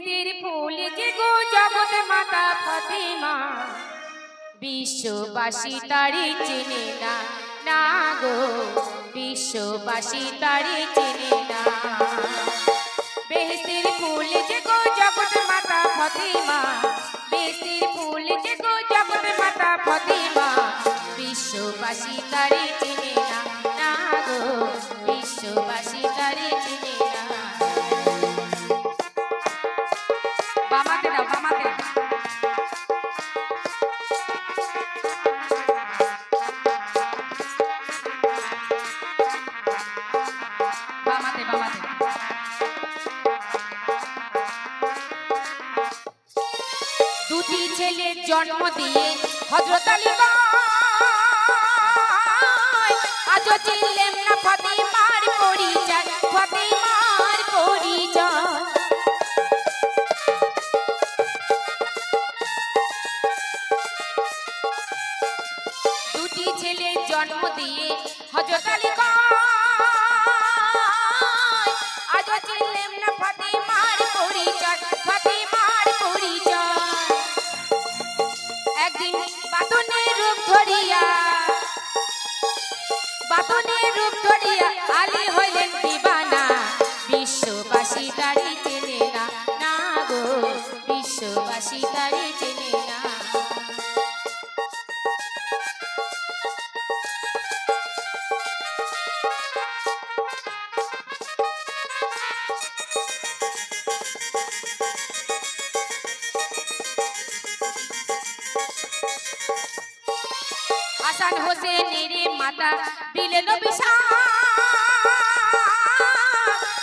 বেহেস্তের ফুল যে গো মাতা ফাতেমা? বিশ্ববাসী তারি চেনে না গো, বিশ্ববাসী তারি চেনে না। বেহেস্তের ফুল যে গো মাতা ফাতেমা, বেহেস্তের ফুল যে গো মাতা ফাতেমা, বিশ্ববাসী তারি চেনে না না গো, বিশ্ববাসী তারি চেনে দুটি ছেলে জন্ম দিয়ে হজরত আলী আজও চিনলেন না ফতেমার পরিচয় ফতেমার পরিচয়। দুটি ছেলে জন্ম দিয়ে হজরত আলী আজও চিনলেন না ফতেমার হাসান হোসেনের মাতা দিলেন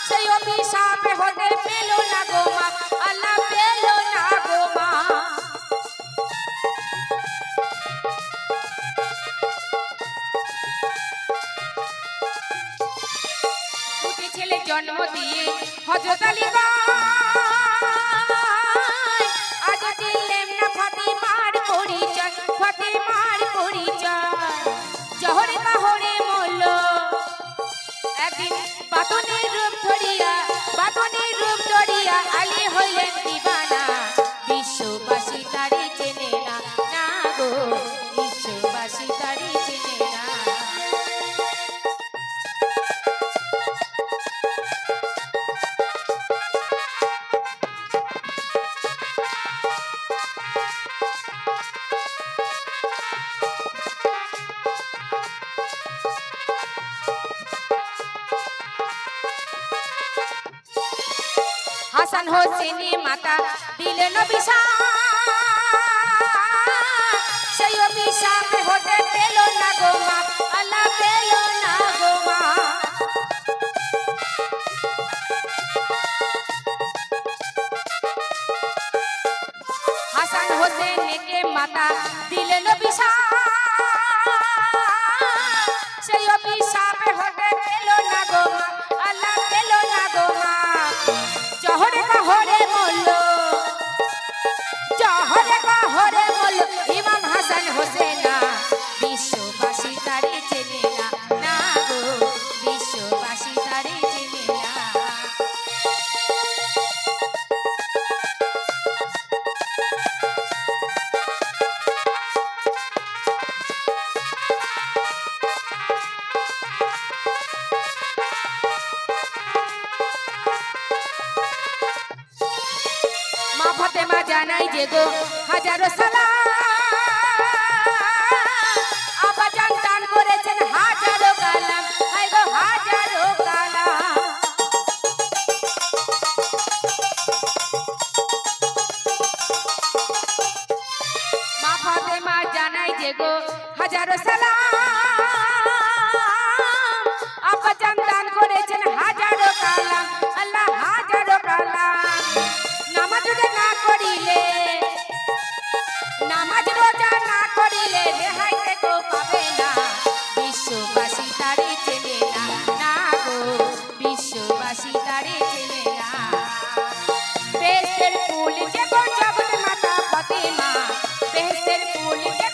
সেই অভিশাপ হতে পেল না গো মা, আল্লাহ পেল না গো মা। দুটি ছেলে জন্ম দিয়ে হজরত আলী হাসান হোসেনি মাতা দিলেন অভিশাপ। সেই অভিশাপ হতে পেল না গো মা, আল্লাহ পেল না গো মা। হাসান হোসেনকে মাতা ফতেমা জানাই যে গো, হাজারো সালাম। আবা জান দান করেছেন হাজারো কালাম। হাই গো, হাজারো কালাম। মা ফাতেমা জানাই যে গো, হাজারো সালাম। বেহেস্তের ফুল